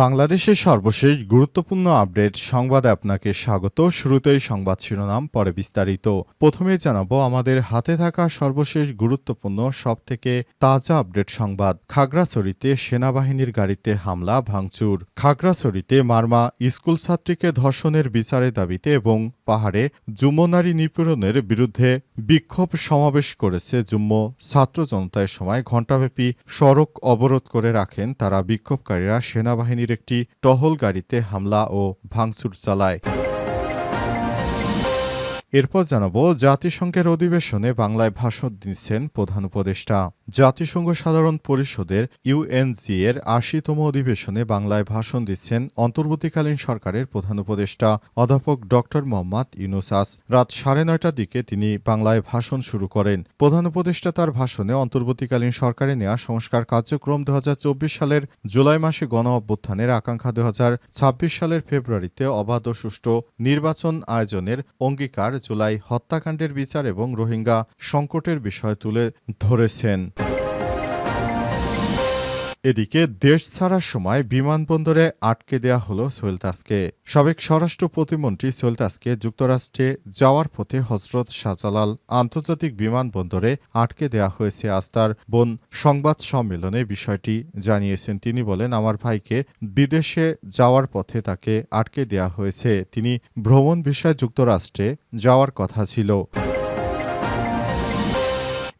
বাংলাদেশের সর্বশেষ গুরুত্বপূর্ণ আপডেট সংবাদে আপনাকে স্বাগত। শুরুতেই সংবাদ শিরোনাম, পরে বিস্তারিত। প্রথমে জানাব, আমাদের হাতে থাকা সর্বশেষ গুরুত্বপূর্ণ, সবথেকে তাজা আপডেট সংবাদ। খাগড়াছড়িতে সেনাবাহিনীর গাড়িতে হামলা, ভাঙচুর। খাগড়াছড়িতে মারমা স্কুল ছাত্রীকে ধর্ষণের বিচারের দাবিতে এবং পাহাড়ে যুম্মনারী নিপীড়নের বিরুদ্ধে বিক্ষোভ সমাবেশ করেছে যুম্ম ছাত্র জনতার সময় ঘণ্টাব্যাপী সড়ক অবরোধ করে রাখেন তারা বিক্ষোভকারীরা। সেনাবাহিনীর একটি টহল গাড়িতে হামলা ও ভাঙচুর চালায়। এরপর জানাব, জাতিসংঘের অধিবেশনে বাংলায় ভাষণ দিচ্ছেন প্রধান উপদেষ্টা। জাতিসংঘ সাধারণ পরিষদের ইউএনজি এর আশিতম অধিবেশনে বাংলায় ভাষণ দিচ্ছেন অন্তর্বর্তীকালীন সরকারের প্রধান উপদেষ্টা। অধ্যাপক ড. মোহাম্মদ ইউনুসাস রাত সাড়ে নয়টার দিকে তিনি বাংলায় ভাষণ শুরু করেন। প্রধান উপদেষ্টা তার ভাষণে অন্তর্বর্তীকালীন সরকারে নেওয়া সংস্কার কার্যক্রম দু হাজার চব্বিশ সালের জুলাই মাসে গণ অভ্যুত্থানের আকাঙ্ক্ষা দু হাজার ছাব্বিশ সালের ফেব্রুয়ারিতে অবাধ সুষ্ঠু নির্বাচন আয়োজনের অঙ্গীকার জুলাই হত্যাকাণ্ডের বিচার এবং রোহিঙ্গা সংকটের বিষয় তুলে ধরেছেন। এদিকে দেশ ছাড়ার সময় বিমানবন্দরে আটকে দেয়া হলো সোয়েলতাসকে। সাবেক স্বরাষ্ট্র প্রতিমন্ত্রী সোয়েলতাসকে যুক্তরাষ্ট্রে যাওয়ার পথে হজরত শাহজালাল আন্তর্জাতিক বিমানবন্দরে আটকে দেয়া হয়েছে আজ তার বোন সংবাদ সম্মেলনে বিষয়টি জানিয়েছেন। তিনি বলেন, আমার ভাইকে বিদেশে যাওয়ার পথে তাকে আটকে দেয়া হয়েছে। তিনি ভ্রমণ বিষয়ে যুক্তরাষ্ট্রে যাওয়ার কথা ছিল।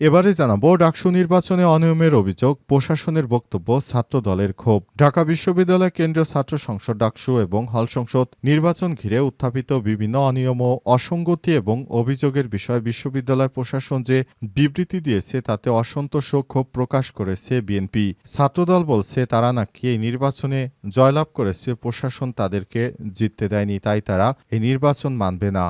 এবারে জানাব, ডাকসু নির্বাচনে অনিয়মের অভিযোগ, প্রশাসনের বক্তব্য, ছাত্র দলের ক্ষোভ। ঢাকা বিশ্ববিদ্যালয় কেন্দ্রীয় ছাত্র সংসদ ডাকসু এবং হল সংসদ নির্বাচন ঘিরে উত্থাপিত বিভিন্ন অনিয়ম ও অসঙ্গতি এবং অভিযোগের বিষয়ে বিশ্ববিদ্যালয় প্রশাসন যে বিবৃতি দিয়েছে, তাতে অসন্তোষ ও ক্ষোভ প্রকাশ করেছে বিএনপি। ছাত্রদল বলছে, তারা নাকি এই নির্বাচনে জয়লাভ করেছে, প্রশাসন তাদেরকে জিততে দেয়নি, তাই তারা এই নির্বাচন মানবে না।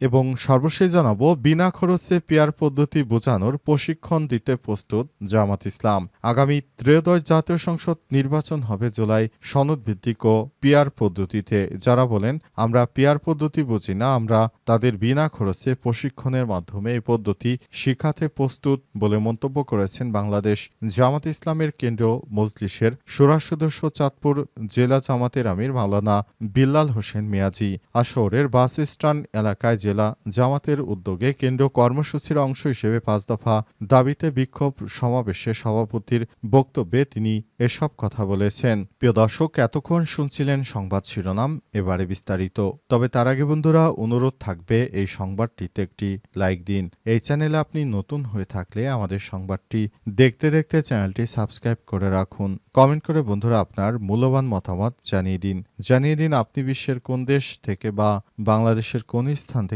এবং সর্বশেষ জানাব, বিনা খরচে পেয়ার পদ্ধতি বোঝানোর প্রশিক্ষণ দিতে প্রস্তুত জামাত ইসলাম। আগামী ত্রয়োদশ জাতীয় সংসদ নির্বাচন হবে জুলাই সনদ ভিত্তিক ও পিয়ার পদ্ধতিতে। যারা বলেন, আমরা পিয়ার পদ্ধতি বুঝি না, আমরা তাদের বিনা খরচে প্রশিক্ষণের মাধ্যমে এই পদ্ধতি শিখাতে প্রস্তুত বলে মন্তব্য করেছেন বাংলাদেশ জামাত ইসলামের কেন্দ্রীয় মজলিসের সুরা সদস্য চাঁদপুর জেলা জামাতের আমির মাওলানা বিল্লাল হোসেন মিয়াজি। আসরের বাস স্ট্যান্ড এলাকায় জেলা জামাতের উদ্যোগে কেন্দ্রীয় কর্মসূচির অংশ হিসেবে পাঁচ দফা দাবিতে বিক্ষোভ সমাবেশে সভাপতির বক্তব্যে তিনি এসব কথা বলেছেন। প্রিয় দর্শক, এতক্ষণ শুনছিলেন সংবাদ শিরোনাম, এবারে বিস্তারিত। তবে তার আগে বন্ধুরা, অনুরোধ থাকবে এই সংবাদটিতে একটি লাইক দিন। এই চ্যানেলে আপনি নতুন হয়ে থাকলে আমাদের সংবাদটি দেখতে দেখতে চ্যানেলটি সাবস্ক্রাইব করে রাখুন। কমেন্ট করে বন্ধুরা আপনার মূল্যবান মতামত জানিয়ে দিন। জানিয়ে দিন আপনি বিশ্বের কোন দেশ থেকে বা বাংলাদেশের কোন স্থান থেকে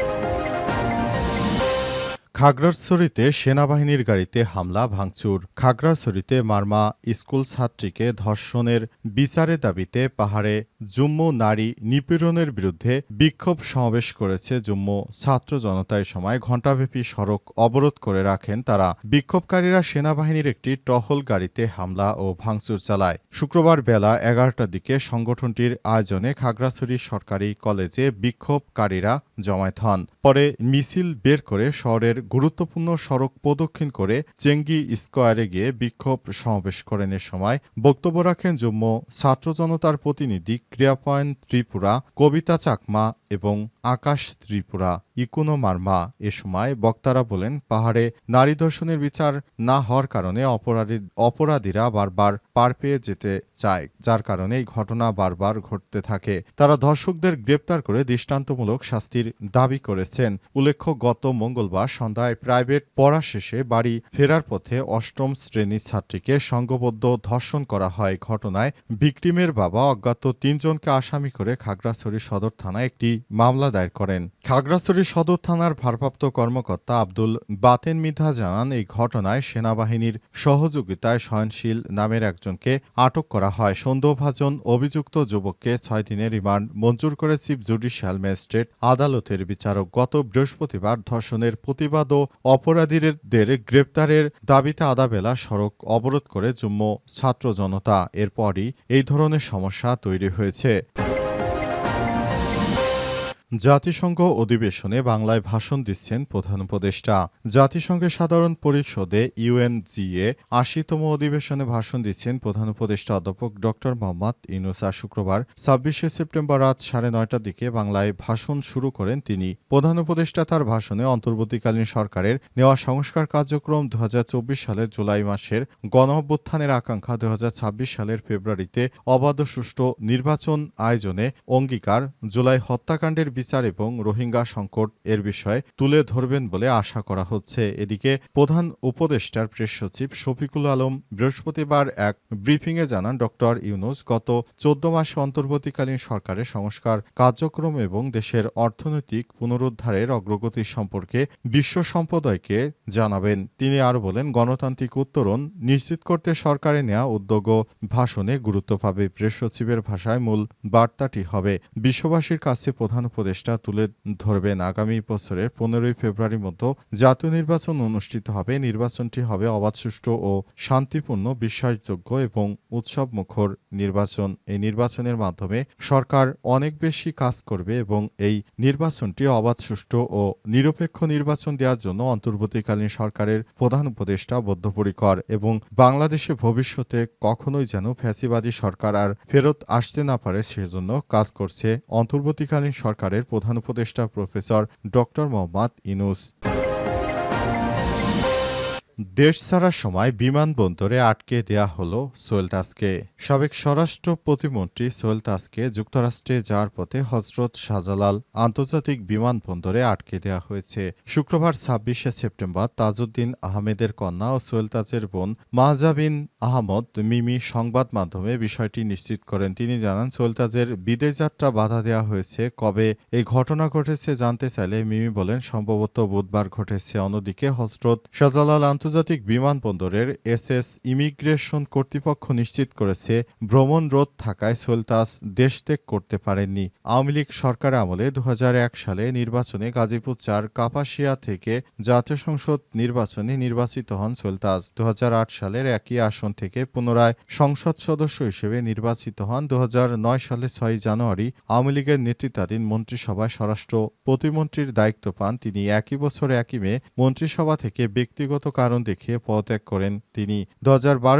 খাগড়াছড়িতে সেনাবাহিনীর গাড়িতে হামলা, ভাঙচুর। খাগড়াছড়িতে মারমা স্কুল ছাত্রীকে ধর্ষণের বিচারে দাবিতে পাহাড়ে জুম্মু নারী নিপীড়নের বিরুদ্ধে বিক্ষোভ সমাবেশ করেছে জুম্মু। ছাত্র জনতার সময় ঘণ্টাব্যাপী সড়ক অবরোধ করে রাখেন তারা। বিক্ষোভকারীরা সেনাবাহিনীর একটি টহল গাড়িতে হামলা ও ভাঙচুর চালায়। শুক্রবার বেলা এগারোটার দিকে সংগঠনটির আয়োজনে খাগড়াছড়ি সরকারি কলেজে বিক্ষোভকারীরা জমায়েত হন। পরে মিছিল বের করে শহরের গুরুত্বপূর্ণ সড়ক প্রদক্ষিণ করে চেঙ্গি স্কোয়ারে গিয়ে বিক্ষোভ সমাবেশ করেন এ সময় বক্তব্য রাখেন জম্মু ছাত্র জনতার প্রতিনিধি ক্রিয়াপয়েন্ট ত্রিপুরা, কবিতা চাকমা এবং আকাশ ত্রিপুরা। ইকুনো মার্মা এ সময় বক্তারা বলেন, পাহাড়ে নারী ধর্ষণের বিচার না হওয়ার কারণে অপরাধী, অপরাধীরা বারবার পার পেয়ে যেতে চায়, যার কারণে এই ঘটনা বারবার ঘটতে থাকে। তারা ধর্ষকদের গ্রেপ্তার করে দৃষ্টান্তমূলক শাস্তির দাবি করেছেন। উল্লেখ্য, গত মঙ্গলবার সন্ধ্যায় প্রাইভেট পড়া শেষে বাড়ি ফেরার পথে অষ্টম শ্রেণির ছাত্রীকে সংঘবদ্ধ ধর্ষণ করা হয়। ঘটনায় ভিকটিমের বাবা অজ্ঞাত তিনজনকে আসামি করে খাগড়াছড়ি সদর থানায় একটি মামলা দায়ের করেন। খাগড়াছড়ি সদর থানার ভারপ্রাপ্ত কর্মকর্তা আব্দুল বাতেন মিধা জানান, এই ঘটনায় সেনাবাহিনীর সহযোগিতায় সয়নশীল নামের একজনকে আটক করা হয়। সন্দেহভাজন অভিযুক্ত যুবককে ছয় দিনের রিমান্ড মঞ্জুর করে চিফ জুডিশিয়াল ম্যাজিস্ট্রেট আদালতের বিচারক গত বৃহস্পতিবার ধর্ষণের প্রতিবাদ ও অপরাধীদের গ্রেপ্তারের দাবিতে আদাবেলা সড়ক অবরোধ করে জুম্ম ছাত্র জনতা। এরপরই এই ধরনের সমস্যা তৈরি হয়েছে। জাতিসংঘ অধিবেশনে বাংলায় ভাষণ দিচ্ছেন প্রধান উপদেষ্টা। জাতিসংঘের সাধারণ পরিষদে ইউএনজিএ আশিতম অধিবেশনে ভাষণ দিচ্ছেন প্রধান উপদেষ্টা অধ্যাপক ড মোহাম্মদ ইনুসা শুক্রবার ছাব্বিশে সেপ্টেম্বর রাত সাড়ে নয়টার দিকে বাংলায় ভাষণ শুরু করেন তিনি। প্রধান উপদেষ্টা তার ভাষণে অন্তর্বর্তীকালীন সরকারের নেওয়া সংস্কার কার্যক্রম দু হাজার চব্বিশ সালের জুলাই মাসের গণ অভ্যুত্থানের আকাঙ্ক্ষা দু হাজার ছাব্বিশ সালের ফেব্রুয়ারিতে অবাধ সুষ্ঠু নির্বাচন আয়োজনে অঙ্গীকার, জুলাই হত্যাকাণ্ডের বিচার এবং রোহিঙ্গা সংকট এর বিষয়ে তুলে ধরবেন বলে আশা করা হচ্ছে। এদিকে প্রধান উপদেষ্টার প্রেস সচিব শফিকুল আলম বৃহস্পতিবার এক ব্রিফিংয়ে জানান, ডক্টর ইউনুস গত চোদ্দ মাসে অন্তর্বর্তীকালীন সরকারের সংস্কার কার্যক্রম এবং দেশের অর্থনৈতিক পুনরুদ্ধারের অগ্রগতি সম্পর্কে বিশ্ব সম্প্রদায়কে জানাবেন। তিনি আর বলেন, গণতান্ত্রিক উত্তরণ নিশ্চিত করতে সরকারে নেওয়া উদ্যোগ ভাষণে গুরুত্ব পাবে। প্রেস সচিবের ভাষায় মূল বার্তাটি হবে, বিশ্ববাসীর কাছে প্রধান উপদেষ্টা তুলে ধরবেন। আগামী বছরের পনেরোই ফেব্রুয়ারির মতো জাতীয় নির্বাচন অনুষ্ঠিত হবে। নির্বাচনটি হবে অবাধ, সুষ্ঠু ও শান্তিপূর্ণ, বিশ্বাসযোগ্য এবং উৎসব মুখর নির্বাচন। এই নির্বাচনের মাধ্যমে সরকার অনেক বেশি কাজ করবে এবং এই নির্বাচনটি অবাধ, সুষ্ঠু ও নিরপেক্ষ নির্বাচন দেওয়ার জন্য অন্তর্বর্তীকালীন সরকারের প্রধান উপদেষ্টা বদ্ধপরিকর এবং বাংলাদেশে ভবিষ্যতে কখনোই যেন ফ্যাসিবাদী সরকার আর ফেরত আসতে না পারে, সেজন্য কাজ করছে অন্তর্বর্তীকালীন সরকারের প্রধান উপদেষ্টা প্রফেসর ডক্টর মোহাম্মদ ইনুস দেশ ছাড়ার সময় বিমানবন্দরে আটকে দেয়া হলো সোহেল তাসকে সাবেক স্বরাষ্ট্র প্রতিমন্ত্রী সোহেল তাসকে যুক্তরাষ্ট্রে যাওয়ার পথে হজরত শাহজালাল আন্তর্জাতিক বিমানবন্দরে আটকে দেওয়া হয়েছে। শুক্রবার ছাব্বিশে সেপ্টেম্বর তাজউদ্দিন আহমেদের কন্যা ও সোহেল তাজের বোন মাহজাবিন আহমদ মিমি সংবাদ মাধ্যমে বিষয়টি নিশ্চিত করেন। তিনি জানান সোহেল তাজের বিদেশ যাত্রা বাধা দেওয়া হয়েছে। কবে এই ঘটনা ঘটেছে জানতে চাইলে মিমি বলেন, সম্ভবত বুধবার ঘটেছে। অন্যদিকে হজরত শাহজালাল আন্তর্জাতিক বিমানবন্দরের এসএস ইমিগ্রেশন কর্তৃপক্ষ নিশ্চিত করেছে, ভ্রমণ রোধ থাকায় সোলতাস দেশ ত্যাগ করতে পারেননি। আওয়ামী লীগ সরকার আমলে দু হাজার এক সালে নির্বাচনে গাজীপুর চার, কাপাসিয়া থেকে জাতীয় সংসদ নির্বাচনে নির্বাচিত হন সোলতাস। দু সালের একই আসন থেকে পুনরায় সংসদ সদস্য হিসেবে নির্বাচিত হন। দু হাজার নয় সালে ছয় জানুয়ারি আওয়ামী লীগের নেতৃত্বাধীন মন্ত্রিসভায় স্বরাষ্ট্র প্রতিমন্ত্রীর দায়িত্ব পান। তিনি একই বছর একই মে মন্ত্রিসভা থেকে ব্যক্তিগত কারণ দেখিয়ে পদত্যাগ করেন তিনি। দু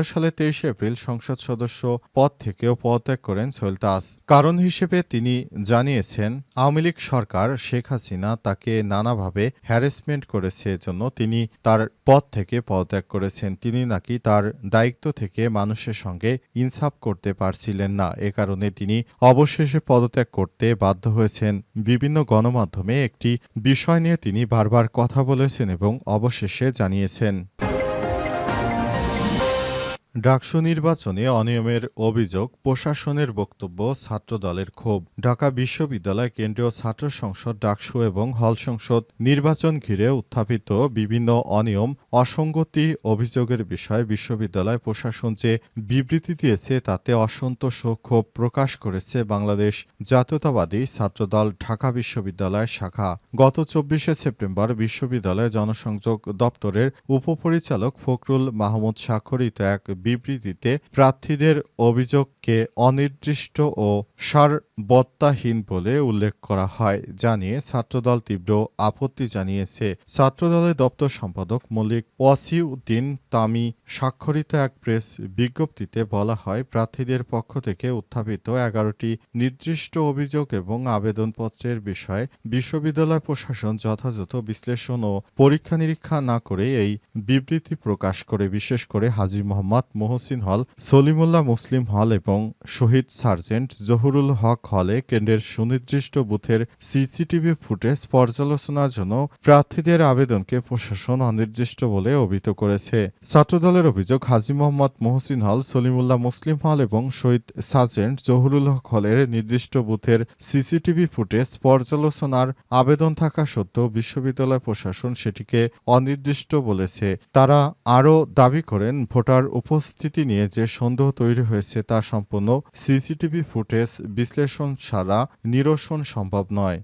সালে তেইশে এপ্রিল সংসদ সদস্য পদ থেকেও পদত্যাগ করেন সোলতাস কারণ হিসেবে তিনি জানিয়েছেন, আওয়ামী লীগ সরকার শেখ হাসিনা তাকে নানাভাবে হ্যারাসমেন্ট করেছে, এজন্য তিনি তার পদ থেকে পদত্যাগ করেছেন। তিনি নাকি তার দায়িত্ব থেকে মানুষের সঙ্গে ইনসাফ করতে পারছিলেন না। এ কারণে তিনি অবশেষে পদত্যাগ করতে বাধ্য হয়েছেন। বিভিন্ন গণমাধ্যমে একটি বিষয় নিয়ে তিনি বারবার কথা বলেছেন এবং অবশেষে জানিয়েছেন ডাকসু নির্বাচনে অনিয়মের অভিযোগ, প্রশাসনের বক্তব্য, ছাত্রদলের ক্ষোভ। ঢাকা বিশ্ববিদ্যালয় কেন্দ্রীয় ছাত্র সংসদ ডাকসু এবং হল সংসদ নির্বাচন ঘিরে উত্থাপিত বিভিন্ন অনিয়ম, অসঙ্গতি অভিযোগের বিষয়ে বিশ্ববিদ্যালয় প্রশাসন যে বিবৃতি দিয়েছে তাতে অসন্তোষ ও ক্ষোভ প্রকাশ করেছে বাংলাদেশ জাতীয়তাবাদী ছাত্রদল ঢাকা বিশ্ববিদ্যালয় শাখা। গত চব্বিশে সেপ্টেম্বর বিশ্ববিদ্যালয় জনসংযোগ দপ্তরের উপপরিচালক ফখরুল মাহমুদ স্বাক্ষরিত এক বিবৃতিতে প্রার্থীদের অভিযোগকে অনির্দিষ্ট ও সারবত্তাহীন বলে উল্লেখ করা হয়, জানিয়ে ছাত্রদল তীব্র আপত্তি জানিয়েছে। ছাত্রদলের দপ্তর সম্পাদক মল্লিক ওয়াসিউদ্দিন তামি স্বাক্ষরিত এক প্রেস বিজ্ঞপ্তিতে বলা হয়, প্রার্থীদের পক্ষ থেকে উত্থাপিত এগারোটি নির্দিষ্ট অভিযোগ এবং আবেদনপত্রের বিষয়ে বিশ্ববিদ্যালয় প্রশাসন যথাযথ বিশ্লেষণ ও পরীক্ষা নিরীক্ষা না করে এই বিবৃতি প্রকাশ করে, বিশেষ করে হাজি মোহাম্মদ মোহসিন হল, সলিমুল্লাহ মুসলিম হল এবং শহীদ সার্জেন্ট জহুরুল হক হলে কেন্দ্রের সুনির্দিষ্ট বুথের সিসিটিভি ফুটেজ পর্যালোচনার জন্য প্রার্থীদের আবেদনকে প্রশাসন অনির্দিষ্ট বলে অভিহিত করেছে। ছাত্রদলের অভিযোগ, হাজী মোহাম্মদ মোহসিন হল, সলিমুল্লাহ মুসলিম হল এবং শহীদ সার্জেন্ট জহুরুল হক হলের নির্দিষ্ট বুথের সিসিটিভি ফুটেজ পর্যালোচনার আবেদন থাকা সত্ত্বেও বিশ্ববিদ্যালয় প্রশাসন সেটিকে অনির্দিষ্ট বলেছে। তারা আরও দাবি করেন, ভোটার উপস্থিতি নিয়ে যে সন্দেহ তৈরি হয়েছে তা সম্পূর্ণ সিসিটিভি ফুটেজ বিশ্লেষণ ছাড়া নিরসন সম্ভব নয়।